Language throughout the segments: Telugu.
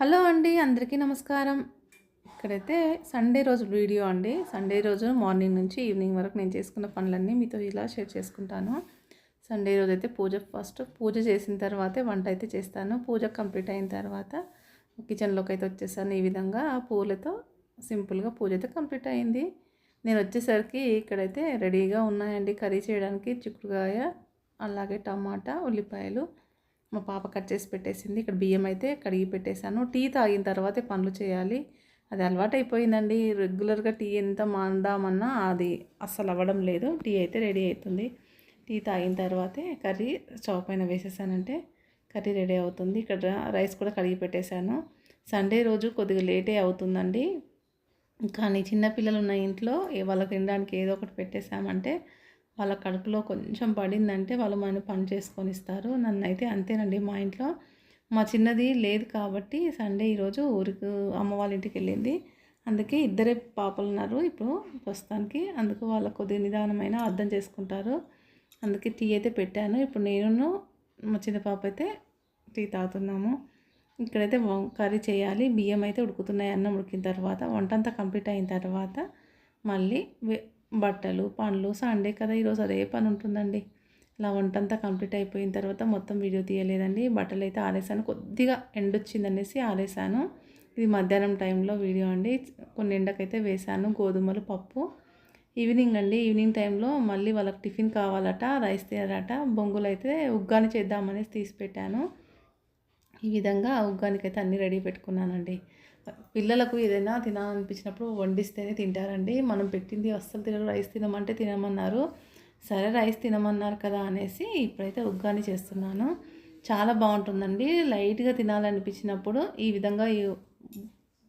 హలో అండి అందరికీ నమస్కారం. ఇక్కడైతే సండే రోజు వీడియో అండి. సండే రోజు మార్నింగ్ నుంచి ఈవినింగ్ వరకు నేను చేసుకున్న పనులన్నీ మీతో ఇలా షేర్ చేసుకుంటాను. సండే రోజు అయితే పూజ ఫస్ట్ పూజ చేసిన తర్వాతే వంట అయితే చేస్తాను. పూజ కంప్లీట్ అయిన తర్వాత కిచెన్లోకి అయితే వచ్చేసాను ఈ విధంగా. పూలతో సింపుల్గా పూజ అయితే కంప్లీట్ అయింది. నేను వచ్చేసరికి ఇక్కడైతే రెడీగా ఉన్నాయండి కర్రీ చేయడానికి. చిక్కుడుకాయ అలాగే టమాటా ఉల్లిపాయలు మా పాప కట్ చేసి పెట్టేసింది. ఇక్కడ బియ్యం అయితే కడిగి పెట్టేశాను. టీ తాగిన తర్వాతే పనులు చేయాలి. అది అలవాటు అయిపోయిందండి రెగ్యులర్గా టీ ఎంత మాందామన్నా అది అస్సలు అవ్వడం లేదు. టీ అయితే రెడీ అవుతుంది టీ తాగిన తర్వాతే కర్రీ స్టవ్ పైన వేసేసానంటే కర్రీ రెడీ అవుతుంది. ఇక్కడ రైస్ కూడా కడిగి పెట్టేశాను. సండే రోజు కొద్దిగా లేటే అవుతుందండి. కానీ చిన్నపిల్లలు ఉన్న ఇంట్లో వాళ్ళకి తినడానికి ఏదో ఒకటి పెట్టేశామంటే వాళ్ళ కడుపులో కొంచెం పడిందంటే వాళ్ళు మన పని చేసుకొని ఇస్తారు. నన్ను అయితే అంతేనండి. మా ఇంట్లో మా చిన్నది లేదు కాబట్టి సండే ఈరోజు ఊరికి అమ్మ వాళ్ళ ఇంటికి వెళ్ళింది. అందుకే ఇద్దరే పాపలు ఉన్నారు. ఇప్పుడు ప్రస్తుతానికి అందుకు వాళ్ళ కొద్దిగా నిదానమైన అర్థం చేసుకుంటారు. అందుకే టీ అయితే పెట్టాను. ఇప్పుడు నేను మా చిన్న పాప అయితే టీ తాగుతున్నాము. ఇక్కడైతే వం- కర్రీ చేయాలి. బియ్యం అయితే ఉడుకుతున్నాయి. అన్నం ఉడికిన తర్వాత వంట అంతా కంప్లీట్ అయిన తర్వాత మళ్ళీ వే- బట్టలు పండ్లు సండే కదా ఈరోజు అదే పని ఉంటుందండి. ఇలా వంట అంతా కంప్లీట్ అయిపోయిన తర్వాత మొత్తం వీడియో తీయలేదండి. బట్టలు అయితే ఆరేసాను. కొద్దిగా ఎండ వచ్చిందనేసి ఆరేసాను. ఇది మధ్యాహ్నం టైంలో వీడియో అండి. కొన్ని ఎండకైతే వేశాను గోధుమలు పప్పు. ఈవినింగ్ అండి. ఈవినింగ్ టైంలో మళ్ళీ వాళ్ళకి టిఫిన్ కావాలట రైస్ తినారట బొంగులు అయితే ఉగ్గాని చేద్దామనేసి తీసి పెట్టాను. ఈ విధంగా ఉగ్గానికైతే అన్నీ రెడీ పెట్టుకున్నానండి. పిల్లలకు ఏదైనా తినాలనిపించినప్పుడు వండిస్తేనే తింటారండి. మనం పెట్టింది అస్సలు తినరు. రైస్ తినమంటే తినమన్నారు. సరే రైస్ తినమన్నారు కదా అనేసి ఇప్పుడైతే ఉగ్గాని చేస్తున్నాను. చాలా బాగుంటుందండి. లైట్గా తినాలనిపించినప్పుడు ఈ విధంగా ఈ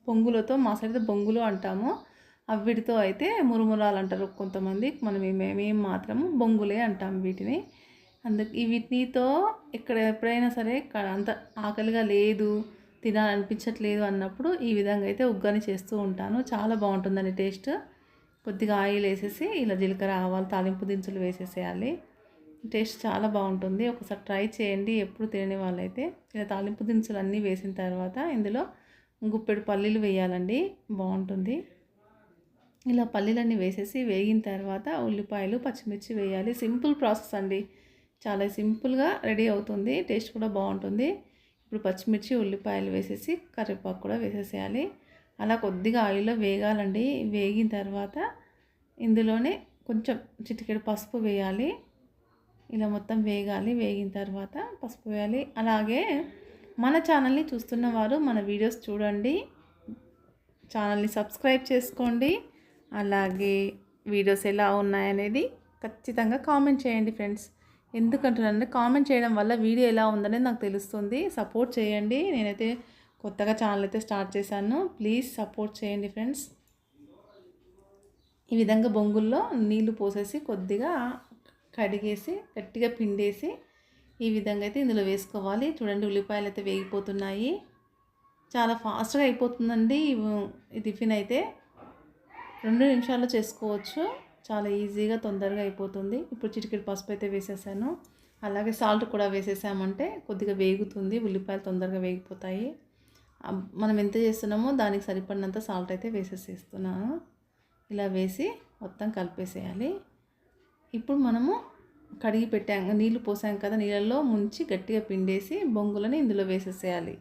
బొంగులతో మా సైడ్ అయితే బొంగులు అంటాము. అవిటితో అయితే మురుమురాలు అంటారు కొంతమంది. మనం మేము మాత్రం బొంగులే అంటాం వీటిని. అందుకు ఈ వీటితో ఇక్కడ ఎప్పుడైనా సరే అంత ఆకలిగా లేదు. తినాలనిపించట్లేదు అన్నప్పుడు ఈ విధంగా అయితే ఉగ్గాని చేస్తూ ఉంటాను. చాలా బాగుంటుందండి టేస్ట్. కొద్దిగా ఆయిల్ వేసేసి ఇలా జీలకర్ర ఆవాలు తాలింపు దినుసులు వేసేసేయాలి. టేస్ట్ చాలా బాగుంటుంది. ఒకసారి ట్రై చేయండి ఎప్పుడు తినని వాళ్ళైతే. ఇలా తాలింపు దినుసులు అన్నీ వేసిన తర్వాత ఇందులో గుప్పెడు పల్లీలు వేయాలండి. బాగుంటుంది. ఇలా పల్లీలన్నీ వేసేసి వేగిన తర్వాత ఉల్లిపాయలు పచ్చిమిర్చి వేయాలి. సింపుల్ ప్రాసెస్ అండి. చాలా సింపుల్గా రెడీ అవుతుంది. టేస్ట్ కూడా బాగుంటుంది. ఇప్పుడు పచ్చిమిర్చి ఉల్లిపాయలు వేసేసి కరివేపాకు కూడా వేసేసేయాలి. అలా కొద్దిగా ఆయిల్లో వేగాలండి. వేగిన తర్వాత ఇందులోనే కొంచెం చిటికెడు పసుపు వేయాలి. ఇలా మొత్తం వేగాలి. వేగిన తర్వాత పసుపు వేయాలి. అలాగే మన ఛానల్ని చూస్తున్న వారు మన వీడియోస్ చూడండి. ఛానల్ని సబ్స్క్రైబ్ చేసుకోండి. అలాగే వీడియోస్ ఎలా ఉన్నాయనేది ఖచ్చితంగా కామెంట్ చేయండి ఫ్రెండ్స్. ఎందుకంటున్నానంటే కామెంట్ చేయడం వల్ల వీడియో ఎలా ఉందనేది నాకు తెలుస్తుంది. సపోర్ట్ చేయండి. నేనైతే కొత్తగా ఛానల్ అయితే స్టార్ట్ చేశాను. ప్లీజ్ సపోర్ట్ చేయండి ఫ్రెండ్స్ ఈ విధంగా బొంగుల్లో నీళ్ళు పోసేసి కొద్దిగా కడిగేసి గట్టిగా పిండేసి ఈ విధంగా అయితే ఇందులో వేసుకోవాలి. చూడండి ఉల్లిపాయలు అయితే వేగిపోతున్నాయి. చాలా ఫాస్ట్గా అయిపోతుందండి ఈ టిఫిన్ అయితే. రెండు నిమిషాల్లో చేసుకోవచ్చు. చాలా ఈజీగా తొందరగా అయిపోతుంది. ఇప్పుడు చిటికెడు పసుపు అయితే వేసేసాను. అలాగే సాల్ట్ కూడా వేసేసామంటే కొద్దిగా వేగుతుంది. ఉల్లిపాయలు తొందరగా వేగిపోతాయి. మనం ఎంత చేస్తున్నామో దానికి సరిపడినంత సాల్ట్ అయితే వేసేసేస్తున్నాను. ఇలా వేసి మొత్తం కలిపేసేయాలి. ఇప్పుడు మనము కడిగి పెట్టాం నీళ్ళు పోసాం కదా నీళ్ళల్లో ముంచి గట్టిగా పిండేసి బొంగులని ఇందులో వేసేసేయాలి.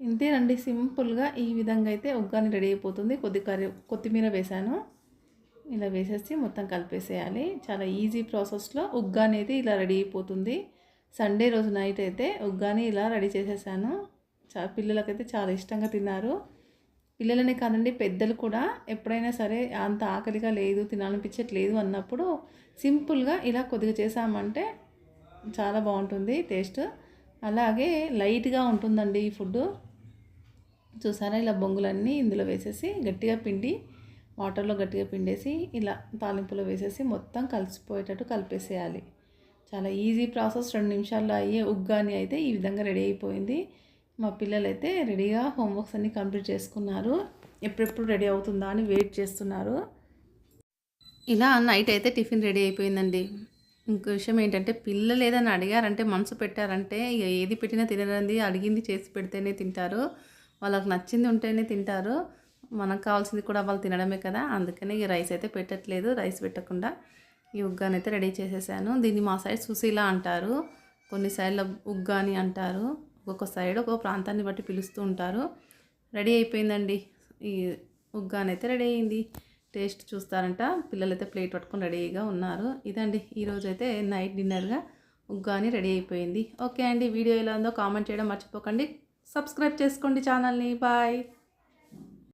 ఇంతేనండి సింపుల్గా ఈ విధంగా అయితే ఒగ్గాని రెడీ అయిపోతుంది. కొద్ది కర్రీ కొత్తిమీర వేసాను. ఇలా వేసేసి మొత్తం కలిపేసేయాలి. చాలా ఈజీ ప్రాసెస్లో ఉగ్గా అనేది ఇలా రెడీ అయిపోతుంది. సండే రోజు నైట్ అయితే ఉగ్గాని ఇలా రెడీ చేసేసాను. చా పిల్లలకైతే చాలా ఇష్టంగా తిన్నారు. పిల్లలనే కాదండి పెద్దలు కూడా ఎప్పుడైనా సరే అంత ఆకలిగా లేదు తినాలనిపించట్లేదు అన్నప్పుడు సింపుల్గా ఇలా కొద్దిగా చేసామంటే చాలా బాగుంటుంది టేస్ట్ అలాగే లైట్గా ఉంటుందండి ఈ ఫుడ్ చూసారా ఇలా బొంగులన్నీ ఇందులో వేసేసి గట్టిగా పిండి వాటర్లో గట్టిగా పిండేసి ఇలా తాలింపులో వేసేసి మొత్తం కలిసిపోయేటట్టు కలిపేసేయాలి. చాలా ఈజీ ప్రాసెస్. రెండు నిమిషాల్లో అయ్యే ఉగ్గాని అయితే ఈ విధంగా రెడీ అయిపోయింది. మా పిల్లలు అయితే రెడీగా హోంవర్క్స్ అన్నీ కంప్లీట్ చేసుకున్నారు. ఎప్పుడెప్పుడు రెడీ అవుతుందా అని వెయిట్ చేస్తున్నారు. ఇలా నైట్ అయితే టిఫిన్ రెడీ అయిపోయిందండి. ఇంకో విషయం ఏంటంటే పిల్లలు ఏదైనా అడిగారంటే మనసు పెట్టారంటే ఇక ఏది పెట్టినా తినరండి. అడిగింది చేసి పెడితేనే తింటారు. వాళ్ళకి నచ్చింది ఉంటేనే తింటారు. మనకు కావాల్సింది కూడా వాళ్ళు తినడమే కదా. అందుకని ఈ రైస్ అయితే పెట్టట్లేదు రైస్ పెట్టకుండా ఈ ఉగ్గాని అయితే రెడీ చేసేసాను. దీన్ని మా సైడ్ సుశీల అంటారు. కొన్ని సైడ్లో ఉగ్గాని అంటారు. ఒక్కొక్క సైడ్ ఒక్కొక్క ప్రాంతాన్ని బట్టి పిలుస్తూ ఉంటారు. రెడీ అయిపోయిందండి. ఈ ఉగ్గాని అయితే రెడీ అయింది. టేస్ట్ చూస్తారంట. పిల్లలు అయితే ప్లేట్ పట్టుకొని రెడీగా ఉన్నారు. ఇదండి ఈరోజు అయితే నైట్ డిన్నర్గా ఉగ్గాని రెడీ అయిపోయింది. ఓకే అండి వీడియో ఎలా ఉందో కామెంట్ చేయడం మర్చిపోకండి. సబ్స్క్రైబ్ చేసుకోండి ఛానల్ని. బాయ్.